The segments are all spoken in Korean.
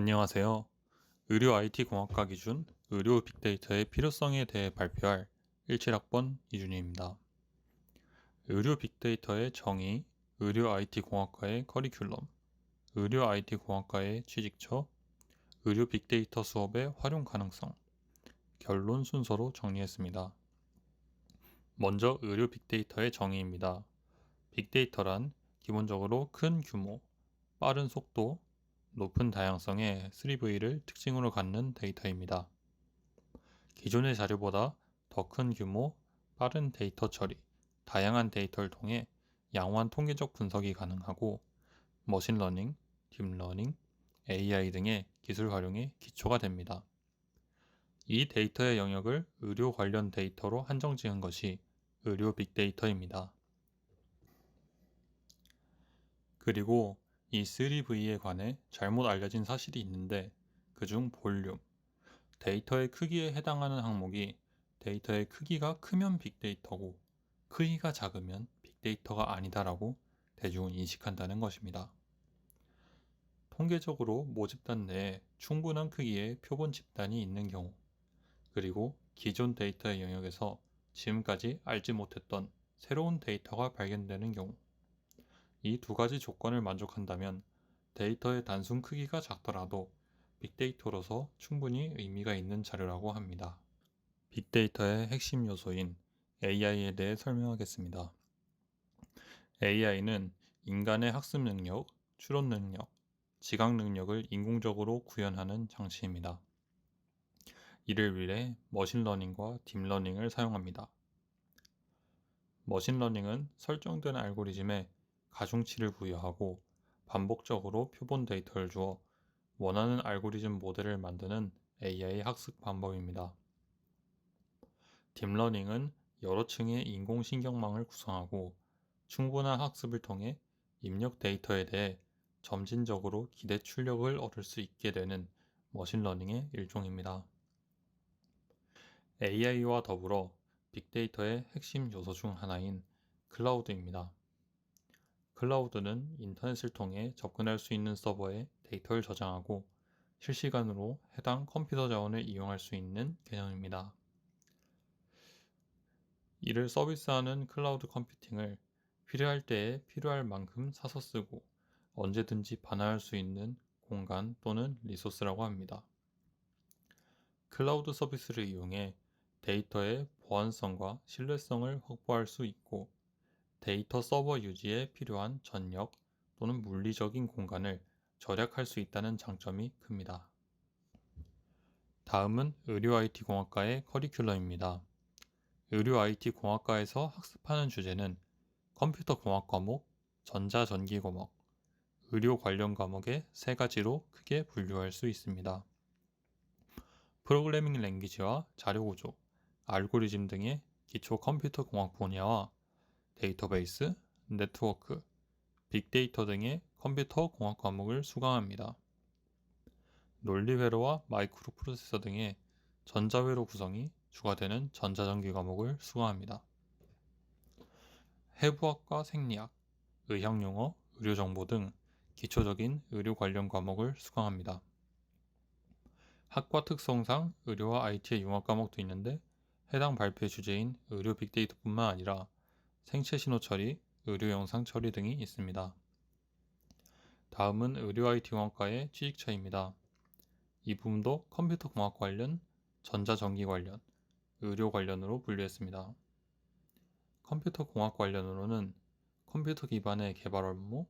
안녕하세요. 의료 IT 공학과 기준 의료 빅데이터의 필요성에 대해 발표할 17학번 이준희입니다. 의료 빅데이터의 정의, 의료 IT 공학과의 커리큘럼, 의료 IT 공학과의 취직처, 의료 빅데이터 수업의 활용 가능성, 결론 순서로 정리했습니다. 먼저 의료 빅데이터의 정의입니다. 빅데이터란 기본적으로 큰 규모, 빠른 속도, 높은 다양성의 3V를 특징으로 갖는 데이터입니다. 기존의 자료보다 더 큰 규모, 빠른 데이터 처리, 다양한 데이터를 통해 양호한 통계적 분석이 가능하고 머신러닝, 딥러닝, AI 등의 기술 활용에 기초가 됩니다. 이 데이터의 영역을 의료 관련 데이터로 한정 지은 것이 의료 빅데이터입니다. 그리고 이 3V에 관해 잘못 알려진 사실이 있는데 그중 볼륨, 데이터의 크기에 해당하는 항목이 데이터의 크기가 크면 빅데이터고 크기가 작으면 빅데이터가 아니다라고 대중은 인식한다는 것입니다. 통계적으로 모집단 내에 충분한 크기의 표본 집단이 있는 경우, 그리고 기존 데이터의 영역에서 지금까지 알지 못했던 새로운 데이터가 발견되는 경우, 이 두 가지 조건을 만족한다면 데이터의 단순 크기가 작더라도 빅데이터로서 충분히 의미가 있는 자료라고 합니다. 빅데이터의 핵심 요소인 AI에 대해 설명하겠습니다. AI는 인간의 학습 능력, 추론 능력, 지각 능력을 인공적으로 구현하는 장치입니다. 이를 위해 머신러닝과 딥러닝을 사용합니다. 머신러닝은 설정된 알고리즘에 가중치를 부여하고 반복적으로 표본 데이터를 주어 원하는 알고리즘 모델을 만드는 AI 학습 방법입니다. 딥러닝은 여러 층의 인공신경망을 구성하고 충분한 학습을 통해 입력 데이터에 대해 점진적으로 기대 출력을 얻을 수 있게 되는 머신러닝의 일종입니다. AI와 더불어 빅데이터의 핵심 요소 중 하나인 클라우드입니다. 클라우드는 인터넷을 통해 접근할 수 있는 서버에 데이터를 저장하고 실시간으로 해당 컴퓨터 자원을 이용할 수 있는 개념입니다. 이를 서비스하는 클라우드 컴퓨팅을 필요할 때에 필요할 만큼 사서 쓰고 언제든지 반환할 수 있는 공간 또는 리소스라고 합니다. 클라우드 서비스를 이용해 데이터의 보안성과 신뢰성을 확보할 수 있고 데이터 서버 유지에 필요한 전력 또는 물리적인 공간을 절약할 수 있다는 장점이 큽니다. 다음은 의료 IT 공학과의 커리큘럼입니다. 의료 IT 공학과에서 학습하는 주제는 컴퓨터 공학 과목, 전자전기 과목, 의료 관련 과목의 세 가지로 크게 분류할 수 있습니다. 프로그래밍 랭귀지와 자료 구조, 알고리즘 등의 기초 컴퓨터 공학 분야와 데이터베이스, 네트워크, 빅데이터 등의 컴퓨터 공학 과목을 수강합니다. 논리회로와 마이크로 프로세서 등의 전자회로 구성이 주가 되는 전자전기 과목을 수강합니다. 해부학과 생리학, 의학용어, 의료정보 등 기초적인 의료 관련 과목을 수강합니다. 학과 특성상 의료와 IT의 융합 과목도 있는데 해당 발표의 주제인 의료 빅데이터뿐만 아니라 생체 신호 처리, 의료 영상 처리 등이 있습니다. 다음은 의료 IT 공학과의 취직처입니다. 이 부분도 컴퓨터 공학 관련, 전자전기 관련, 의료 관련으로 분류했습니다. 컴퓨터 공학 관련으로는 컴퓨터 기반의 개발 업무,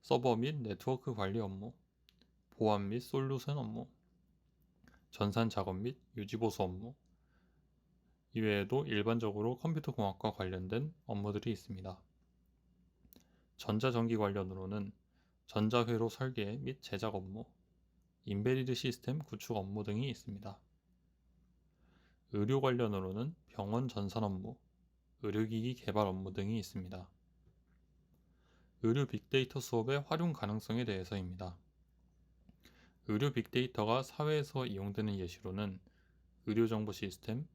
서버 및 네트워크 관리 업무, 보안 및 솔루션 업무, 전산 작업 및 유지보수 업무, 이외에도 일반적으로 컴퓨터 공학과 관련된 업무들이 있습니다. 전자전기 관련으로는 전자회로 설계 및 제작 업무, 인베리드 시스템 구축 업무 등이 있습니다. 의료 관련으로는 병원 전산 업무, 의료기기 개발 업무 등이 있습니다. 의료 빅데이터 수업의 활용 가능성에 대해서입니다. 의료 빅데이터가 사회에서 이용되는 예시로는 의료정보 시스템,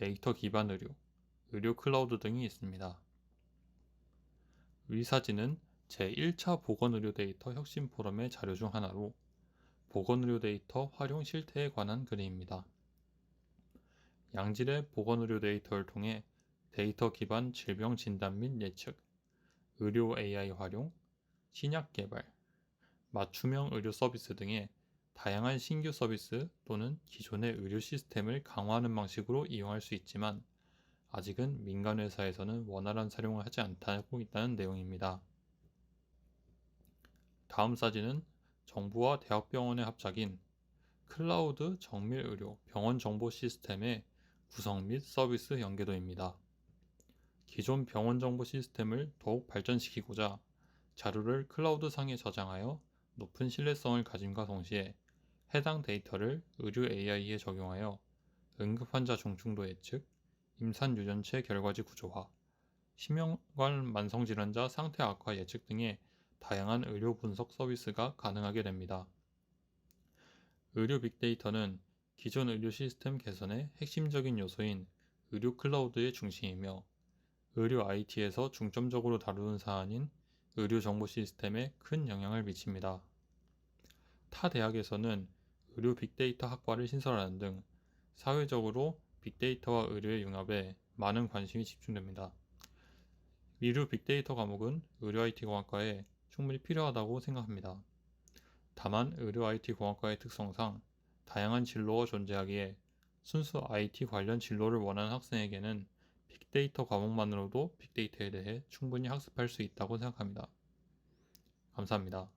데이터 기반 의료, 의료 클라우드 등이 있습니다. 의사진은 제1차 보건의료 데이터 혁신 포럼의 자료 중 하나로 보건의료 데이터 활용 실태에 관한 글입니다. 양질의 보건의료 데이터를 통해 데이터 기반 질병 진단 및 예측, 의료 AI 활용, 신약 개발, 맞춤형 의료 서비스 등의 다양한 신규 서비스 또는 기존의 의료 시스템을 강화하는 방식으로 이용할 수 있지만 아직은 민간 회사에서는 원활한 사용을 하지 않고 있다는 내용입니다. 다음 사진은 정부와 대학병원의 합작인 클라우드 정밀 의료 병원 정보 시스템의 구성 및 서비스 연계도입니다. 기존 병원 정보 시스템을 더욱 발전시키고자 자료를 클라우드 상에 저장하여 높은 신뢰성을 가짐과 동시에 해당 데이터를 의료 AI에 적용하여 응급 환자 중증도 예측, 임산 유전체 결과지 구조화, 심혈관 만성 질환자 상태 악화 예측 등의 다양한 의료 분석 서비스가 가능하게 됩니다. 의료 빅데이터는 기존 의료 시스템 개선의 핵심적인 요소인 의료 클라우드의 중심이며 의료 IT에서 중점적으로 다루는 사안인 의료 정보 시스템에 큰 영향을 미칩니다. 타 대학에서는 의료 빅데이터 학과를 신설하는 등 사회적으로 빅데이터와 의료의 융합에 많은 관심이 집중됩니다. 의료 빅데이터 과목은 의료 IT 공학과에 충분히 필요하다고 생각합니다. 다만 의료 IT 공학과의 특성상 다양한 진로가 존재하기에 순수 IT 관련 진로를 원하는 학생에게는 빅데이터 과목만으로도 빅데이터에 대해 충분히 학습할 수 있다고 생각합니다. 감사합니다.